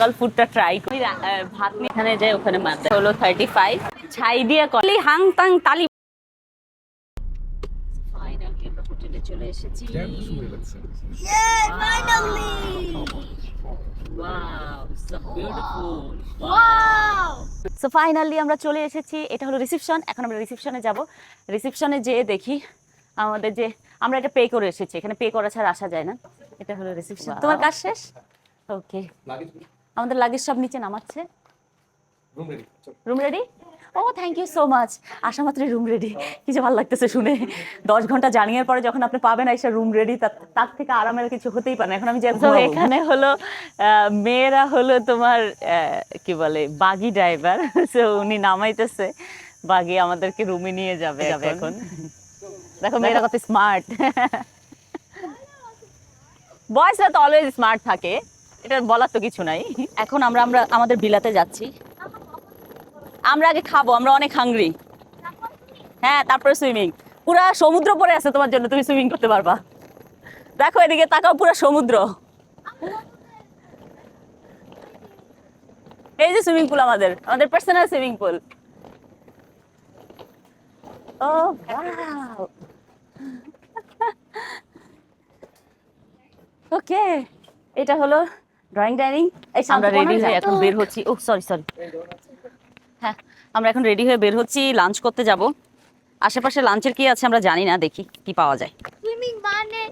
Local ফুডটা try করি। ভাত এখানে যাই ওখানে দেয়। হলো থার্টি ফাইভ ছাই দিয়ে কলি হাং তাং তালি। আমরা চলে এসেছি। Wow, so beautiful. So finally আমরা চলে এসেছি। এটা হলো রিসেপশন এখন আমরা রিসেপশনে যাব। রিসেপশনে যেয়ে দেখি আমাদের যে আমরা এটা পে করে এসেছি। এখানে পে করা ছাড়া আসা যায় না। এটা হলো রিসেপশন তোমার কাজ শেষ? ওকে আমাদের লাগেজ সব নিচে নামাচ্ছে। রুম রেডি ও থ্যাংক ইউ সো মাচ আসা মাত্রই রুম রেডি কি যে ভালো লাগতেছে শুনে। দশ ঘণ্টা জার্নিংয়ের পরে যখন আপনি পাবেন এসে রুম রেডি তার থেকে আরামের কিছু হতেই পারে না। এখন আমি যেহেতু এখানে হলো আহ, মেয়েরা হলো তোমার আহ, কি বলে বাগি ড্রাইভার সো উনি নামাইতেছে। বাগি আমাদেরকে রুমে নিয়ে যাবে যাবে এখন। দেখো মেয়েরা কত স্মার্ট বয়সরা তো অলওয়েজ স্মার্ট থাকে। এটা বলার তো কিছু নাই। এখন আমরা আমরা আমাদের বিলাতে যাচ্ছি। আমরা আগে খাব, আমরা অনেক হাংরি হ্যাঁ তারপরে সুইমিং পুরা সমুদ্র পড়ে আছে তোমার জন্য, তুমি সুইমিং করতে পারবা। দেখো এদিকে, তাকাও, পুরা সমুদ্র। এই যে সুইমিং পুল আমাদের আমাদের পার্সোনাল সুইমিং পুল ও ওকে এটা হলো ড্রয়িং ডাইনিং এই আমরা রেডি হয়ে এখন বের হচ্ছি। ও সরি সরি হ্যাঁ আমরা এখন রেডি হয়ে বের হচ্ছি লাঞ্চ করতে যাব। আশেপাশে লাঞ্চের কি আছে আমরা জানি না দেখি কি পাওয়া যায়। সুইমিং মানে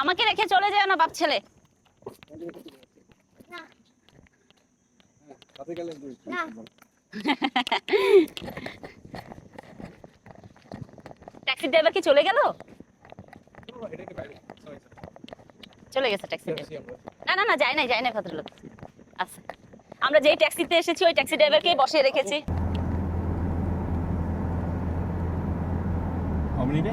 আমাকে রেখে চলে যায় না বাপ ছেলে। ট্যাক্সি ড্রাইভার কি চলে গেল? চলে গেছে ট্যাক্সি না না না যাই নাই যাই নাই ভদ্রলোক। আচ্ছা। আমরা যেই ট্যাক্সিতে এসেছি ওই ট্যাক্সি ড্রাইভারকে বসিয়ে রেখেছি।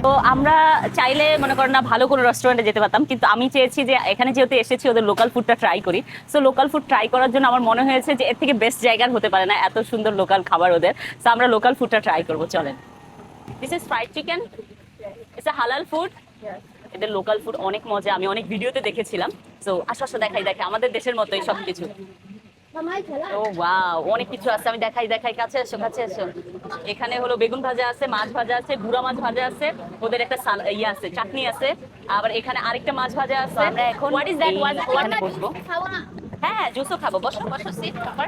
তো আমরা চাইলে মনে করেন না ভালো কোনো রেস্টুরেন্টে যেতে পারতাম। কিন্তু আমি চেয়েছি যে এখানে যেহেতু এসেছি ওদের লোকাল ফুডটা ট্রাই করি। সো লোকাল ফুড ট্রাই করার জন্য আমার মনে হয়েছে যে এর থেকে বেস্ট জায়গার হতে পারে না এত সুন্দর লোকাল খাবার ওদের। সো আমরা লোকাল ফুডটা ট্রাই করব চলেন। This is fried chicken it's a halal food এদের লোকাল ফুড অনেক মজা। আমি অনেক ভিডিওতে দেখেছিলাম। তো আসো আসো দেখাই দেখাই। আমাদের দেশের মতোই সব কিছু ও ওয়াও অনেক কিছু আছে। আমি দেখাই দেখাই। কাছে এসো কাছে এসো এখানে হলো বেগুন ভাজা আছে মাছ ভাজা আছে গুড়া মাছ ভাজা আছে ওদের একটা ইয়ে আছে চাটনি আছে। আবার এখানে আরেকটা মাছ ভাজা আছে। আমরা এখন what is that one one বসবো খাব না হ্যাঁ হ্যাঁ জুসও খাব। বসো বসো সিট খাবার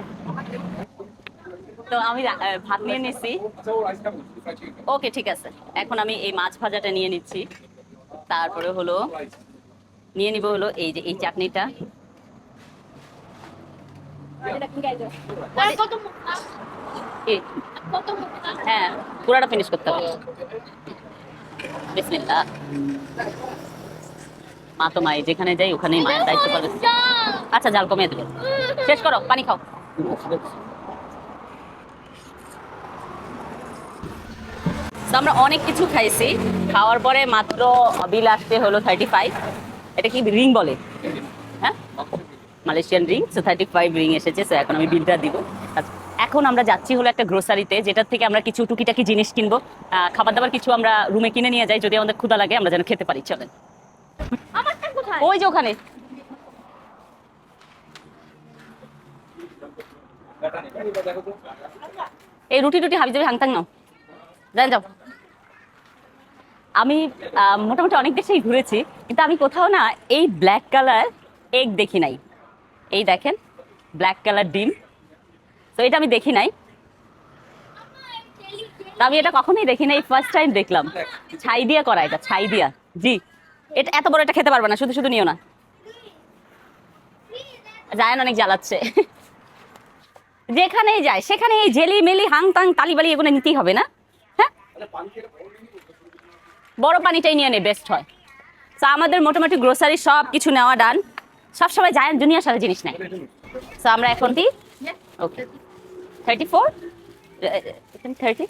তো আমি ভাত নিয়ে নিচ্ছি ওকে ঠিক আছে। এখন আমি এই মাছ ভাজাটা নিয়ে নিচ্ছি। তারপরে হলো, নিয়ে নিব হলো এই যে এই চাটনিটা। হ্যাঁ পুরাটা ফিনিশ করতে হবে। মা তো মাই যেখানে যাই, ওখানেই মায়ের দায়িত্ব পালন আচ্ছা জাল কমিয়ে দেবে। শেষ করো, পানি খাও। তো আমরা অনেক কিছু খাইছি। খাওয়ার পরে মাত্র বিল আসতে হলো থার্টি ফাইভ এটা কি রিং বলে? হ্যাঁ? Malaysian ring so thirty five ring এসেছে সো এখন আমি বিলটা দিব। এখন আমরা যাচ্ছি হলো একটা গ্রোসারিতে যেটার থেকে আমরা কিছু টুকিটাকি জিনিস কিনবো। খাবার দাবার কিছু আমরা রুমে কিনে নিয়ে যাই যদি আমাদের ক্ষুধা লাগে আমরা যেন খেতে পারি চলেন। ওই যে ওখানে। এই রুটি টুটি হাবি যাবে হাংতাং নাও। যান যাও। আমি মোটামুটি অনেক দেশেই ঘুরেছি, কিন্তু আমি কোথাও না এই ব্ল্যাক কালার এগ দেখি নাই। এই দেখেন ব্ল্যাক কালার ডিম। তো এটা আমি দেখি নাই। আমি এটা কখনোই দেখি নাই ফার্স্ট টাইম দেখলাম। ছাই দিয়া করা এটা, ছাই দিয়া। জি। এটা এত বড় এটা খেতে পারবে না, শুধু শুধু নিও না। জায়ান অনেক জ্বালাচ্ছে। যেখানেই যায় সেখানে এই জেলি মেলি হাং তাং তালিবালি এগুলো নিতেই হবে না? হ্যাঁ? বড় পানিটাই নিয়ে নে বেস্ট হয়। তো আমাদের মোটামুটি গ্রোসারি সব কিছু নেওয়া ডান সবসময় জায়ান দুনিয়ার সাথে জিনিস নেয় তো আমরা এখন কি? ওকে থার্টি ফোর থার্টি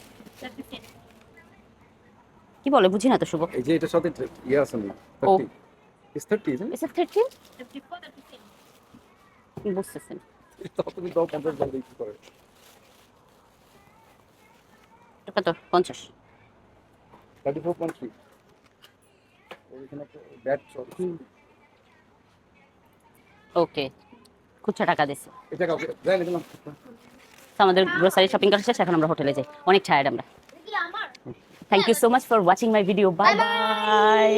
কি বলে? বুঝি না তো শুভ। এই যে এটা সাথে ইয়ে আছে না? ও। 30 ইস 30 isn't it? এসব থার্টি বুঝতেছেন। তো তুমি দাও 50 দাও দেখি করে কত পঞ্চাশ 34.3 ওইখানে একটা ব্যাট চল ওকে খুচরা টাকা দিছে এটা কাউকে দেন এটা আমাদের গ্রোসারি শপিং করা শেষ এখন আমরা হোটেলে যাই। অনেক টায়ার্ড আমরা। Thank you so much for watching my video bye bye